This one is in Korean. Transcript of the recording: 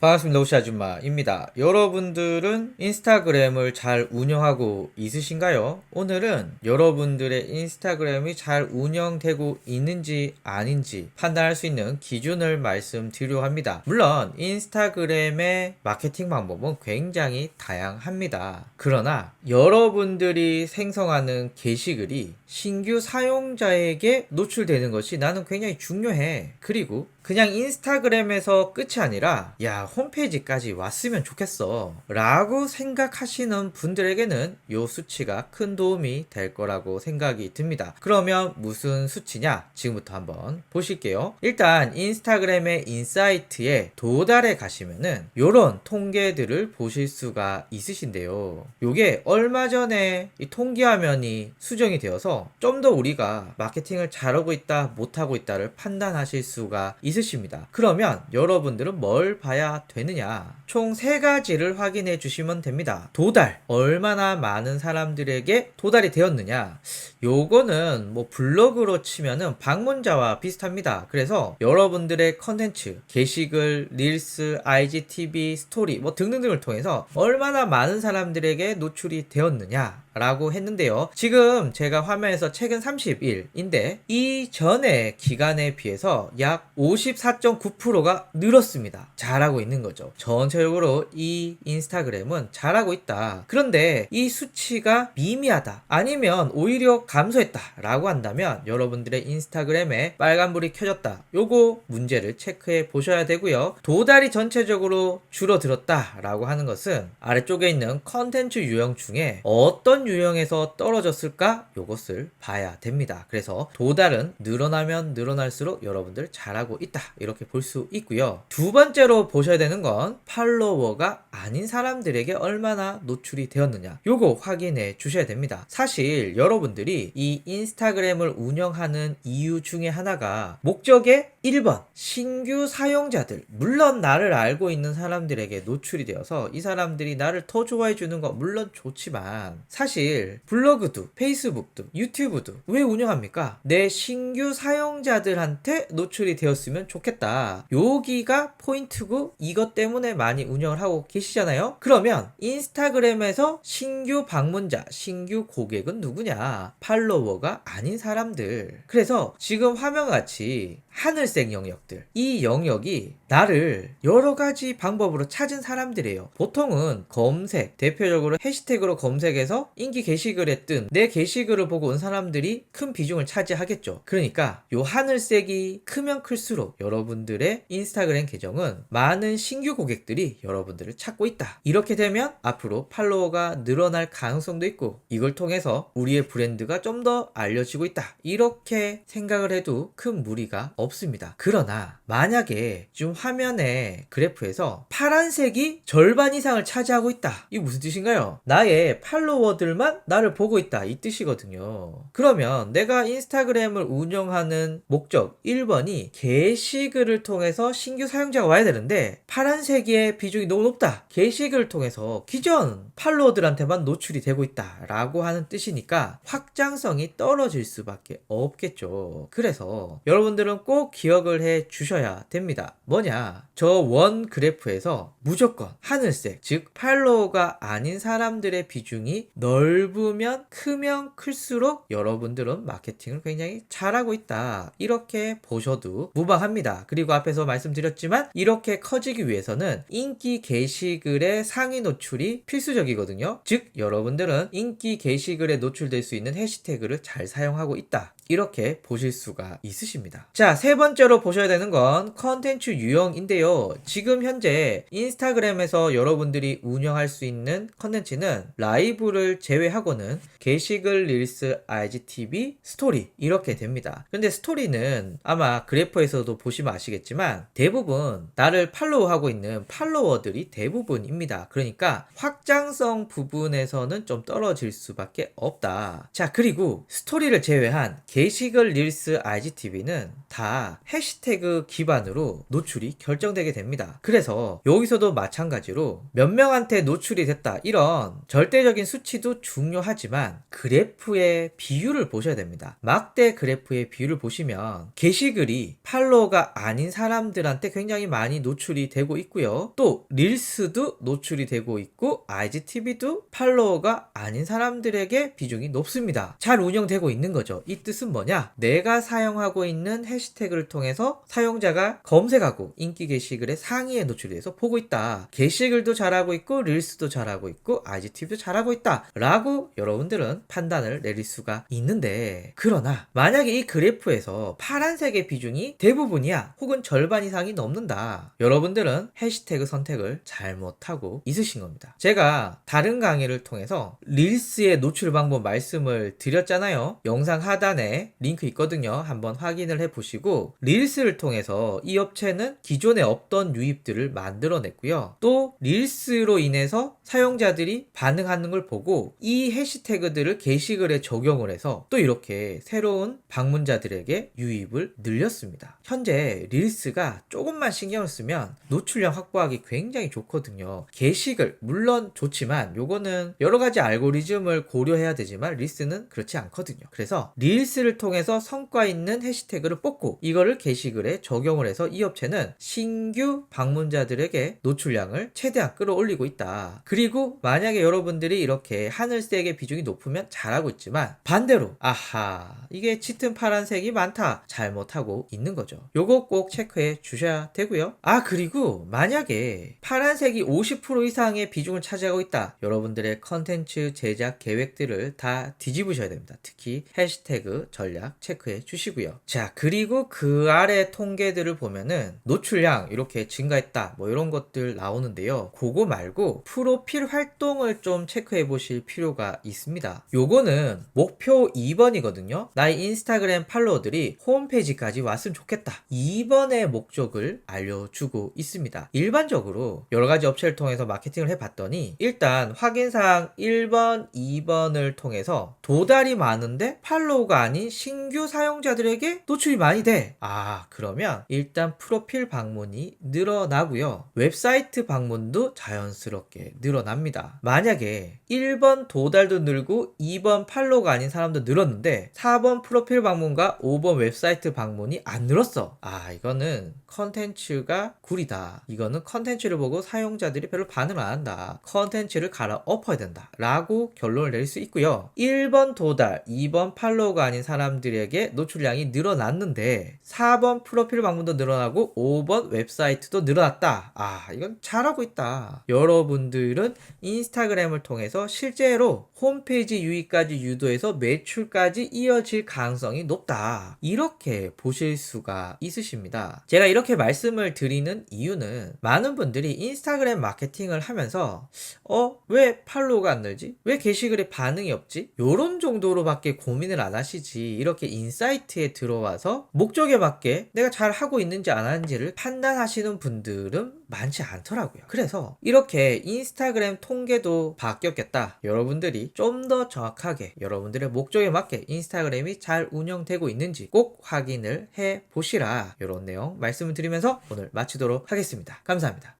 반갑습니다. 오시 아줌마입니다. 여러분들은 인스타그램을 잘 운영하고 있으신가요? 오늘은 여러분들의 인스타그램이 잘 운영되고 있는지 아닌지 판단할 수 있는 기준을 말씀드려 합니다. 물론 인스타그램의 마케팅 방법은 굉장히 다양합니다. 그러나 여러분들이 생성하는 게시글이 신규 사용자에게 노출되는 것이 나는 굉장히 중요해. 그리고 그냥 인스타그램에서 끝이 아니라 야 홈페이지까지 왔으면 좋겠어. 라고 생각하시는 분들에게는 요 수치가 큰 도움이 될 거라고 생각이 듭니다. 그러면 무슨 수치냐? 지금부터 한번 보실게요. 일단 인스타그램의 인사이트에 도달해 가시면은 요런 통계들을 보실 수가 있으신데요. 요게 얼마 전에 이 통계 화면이 수정이 되어서 좀 더 우리가 마케팅을 잘하고 있다 못하고 있다를 판단하실 수가 있 으십니다. 그러면 여러분들은 뭘 봐야 되느냐? 총 세 가지를 확인해 주시면 됩니다. 도달. 얼마나 많은 사람들에게 도달이 되었느냐? 요거는 뭐 블로그로 치면은 방문자와 비슷합니다. 그래서 여러분들의 컨텐츠 게시글 릴스 IGTV 스토리 뭐 등등등을 통해서 얼마나 많은 사람들에게 노출이 되었느냐 라고 했는데요. 지금 제가 화면에서 최근 30일인데 이전의 기간에 비해서 약 54.9%가 늘었습니다. 잘하고 있는 거죠. 전체적으로 이 인스타그램은 잘하고 있다. 그런데 이 수치가 미미하다. 아니면 오히려 감소했다. 라고 한다면 여러분들의 인스타그램에 빨간불이 켜졌다. 요거 문제를 체크해 보셔야 되고요. 도달이 전체적으로 줄어들었다. 라고 하는 것은 아래쪽에 있는 컨텐츠 유형 중에 어떤 유형에서 떨어졌을까? 요것을 봐야 됩니다. 그래서 도달은 늘어나면 늘어날수록 여러분들 잘하고 있다. 이렇게 볼 수 있고요. 두 번째로 보셔야 되는 건 팔로워가 아닌 사람들에게 얼마나 노출이 되었느냐. 요거 확인해 주셔야 됩니다. 사실 여러분들이 이 인스타그램을 운영하는 이유 중에 하나가 목적의 1번 신규 사용자들 물론 나를 알고 있는 사람들에게 노출이 되어서 이 사람들이 나를 더 좋아해 주는 거 물론 좋지만 사실 블로그도 페이스북도 유튜브도 왜 운영합니까? 내 신규 사용자들한테 노출이 되었으면 좋겠다. 여기가 포인트고 이것 때문에 많이 운영을 하고 계시잖아요. 그러면 인스타그램에서 신규 방문자, 신규 고객은 누구냐? 팔로워가 아닌 사람들. 그래서 지금 화면 같이 하늘색 영역들. 이 영역이 나를 여러 가지 방법으로 찾은 사람들이에요. 보통은 검색, 대표적으로 해시태그로 검색해서 인기 게시글에 뜬 내 게시글을 보고 온 사람들이 큰 비중을 차지하겠죠. 그러니까 요 하늘색이 크면 클수록 여러분들의 인스타그램 계정은 많은 신규 고객들이 여러분들을 찾고 있다. 이렇게 되면 앞으로 팔로워가 늘어날 가능성도 있고 이걸 통해서 우리의 브랜드가 좀 더 알려지고 있다. 이렇게 생각을 해도 큰 무리가 없 습니다. 그러나 만약에 지금 화면에 그래프에서 파란색이 절반 이상을 차지하고 있다. 이게 무슨 뜻인가요? 나의 팔로워들만 나를 보고 있다. 이 뜻이거든요. 그러면 내가 인스타그램을 운영하는 목적 1번이 게시글을 통해서 신규 사용자가 와야 되는데 파란색의 비중이 너무 높다. 게시글을 통해서 기존 팔로워들한테만 노출이 되고 있다. 라고 하는 뜻이니까 확장성이 떨어질 수밖에 없겠죠. 그래서 여러분들은 꼭 기억을 해 주셔야 됩니다. 뭐냐? 저 원 그래프에서 무조건 하늘색, 즉 팔로워가 아닌 사람들의 비중이 넓으면 크면 클수록 여러분들은 마케팅을 굉장히 잘하고 있다. 이렇게 보셔도 무방합니다. 그리고 앞에서 말씀드렸지만 이렇게 커지기 위해서는 인기 게시글의 상위 노출이 필수적 이거든요. 즉 여러분들은 인기 게시글에 노출될 수 있는 해시태그를 잘 사용하고 있다. 이렇게 보실 수가 있으십니다. 자, 세 번째로 보셔야 되는 건 컨텐츠 유형인데요. 지금 현재 인스타그램에서 여러분들이 운영할 수 있는 컨텐츠는 라이브를 제외하고는 게시글, 릴스, IGTV, 스토리 이렇게 됩니다. 근데 스토리는 아마 그래프에서도 보시면 아시겠지만 대부분 나를 팔로우하고 있는 팔로워들이 대부분입니다. 그러니까 확장성 부분에서는 좀 떨어질 수밖에 없다. 자, 그리고 스토리를 제외한 게 시글 릴스 IGTV는 다 해시태그 기반으로 노출이 결정되게 됩니다. 그래서 여기서도 마찬가지로 몇 명한테 노출이 됐다 이런 절대적인 수치도 중요하지만 그래프의 비율을 보셔야 됩니다. 막대 그래프의 비율을 보시면 게시글이 팔로워가 아닌 사람들한테 굉장히 많이 노출이 되고 있고요. 또 릴스도 노출이 되고 있고 IGTV도 팔로워가 아닌 사람들에게 비중이 높습니다. 잘 운영되고 있는 거죠. 이 뜻은 뭐냐? 내가 사용하고 있는 해시태그를 통해서 사용자가 검색하고 인기 게시글의 상위에 노출돼서 보고 있다. 게시글도 잘하고 있고 릴스도 잘하고 있고 IGTV도 잘하고 있다. 라고 여러분들은 판단을 내릴 수가 있는데 그러나 만약에 이 그래프에서 파란색의 비중이 대부분이야 혹은 절반 이상이 넘는다. 여러분들은 해시태그 선택을 잘못하고 있으신 겁니다. 제가 다른 강의를 통해서 릴스의 노출 방법 말씀을 드렸잖아요. 영상 하단에 링크 있거든요. 한번 확인을 해 보시고 릴스를 통해서 이 업체는 기존에 없던 유입들을 만들어냈고요. 또 릴스로 인해서 사용자들이 반응하는 걸 보고 이 해시태그들을 게시글에 적용을 해서 또 이렇게 새로운 방문자들에게 유입을 늘렸습니다. 현재 릴스가 조금만 신경을 쓰면 노출량 확보하기 굉장히 좋거든요. 게시글 물론 좋지만 요거는 여러 가지 알고리즘을 고려해야 되지만 릴스는 그렇지 않거든요. 그래서 릴스를 통해서 성과 있는 해시태그를 뽑고 이거를 게시글에 적용을 해서 이 업체는 신규 방문자들에게 노출량을 최대한 끌어올리고 있다. 그리고 만약에 여러분들이 이렇게 하늘색의 비중이 높으면 잘하고 있지만 반대로 아하 이게 짙은 파란색이 많다 잘못하고 있는 거죠. 요거 꼭 체크해 주셔야 되고요. 아 그리고 만약에 파란색이 50% 이상의 비중을 차지하고 있다. 여러분들의 컨텐츠 제작 계획들을 다 뒤집으셔야 됩니다. 특히 해시태그 전략 체크해 주시고요. 자 그리고 그 아래 통계들을 보면은 노출량 이렇게 증가했다 뭐 이런 것들 나오는데요. 그거 말고 프로필 활동을 좀 체크해 보실 필요가 있습니다. 요거는 목표 2번이거든요. 나의 인스타그램 팔로워들이 홈페이지까지 왔으면 좋겠다. 2번의 목적을 알려주고 있습니다. 일반적으로 여러 가지 업체를 통해서 마케팅을 해봤더니 일단 확인사항 1번, 2번을 통해서 도달이 많은데 팔로우가 아닌 신규 사용자들에게 노출이 많이 돼. 아, 그러면 일단 프로필 방문이 늘어나고요. 웹사이트 방문도 자연스럽게 늘어납니다. 만약에 1번 도달도 늘고 2번 팔로우가 아닌 사람도 늘었는데 4번 프로필 방문과 5번 웹사이트 방문이 안 늘었어. 아, 이거는 컨텐츠가 구리다. 이거는 컨텐츠를 보고 사용자들이 별로 반응을 안 한다. 컨텐츠를 갈아 엎어야 된다. 라고 결론을 내릴 수 있고요. 1번 도달, 2번 팔로우가 아닌 사람들에게 노출량이 늘어났는데 4번 프로필 방문도 늘어나고 5번 웹사이트도 늘어났다. 아, 이건 잘하고 있다. 여러분들은 인스타그램을 통해서 실제로 홈페이지 유입까지 유도해서 매출까지 이어질 가능성이 높다. 이렇게 보실 수가 있으십니다. 제가 이렇게 말씀을 드리는 이유는 많은 분들이 인스타그램 마케팅을 하면서 어, 왜 팔로우가 안 늘지? 왜 게시글에 반응이 없지? 요런 정도로밖에 고민을 안 하시지. 이렇게 인사이트에 들어와서 목적에 맞게 내가 잘 하고 있는지 안 하는지를 판단하시는 분들은 많지 않더라고요. 그래서 이렇게 인스타그램 통계도 바뀌었겠다. 여러분들이 좀 더 정확하게 여러분들의 목적에 맞게 인스타그램이 잘 운영되고 있는지 꼭 확인을 해 보시라. 이런 내용 말씀을 드리면서 오늘 마치도록 하겠습니다. 감사합니다.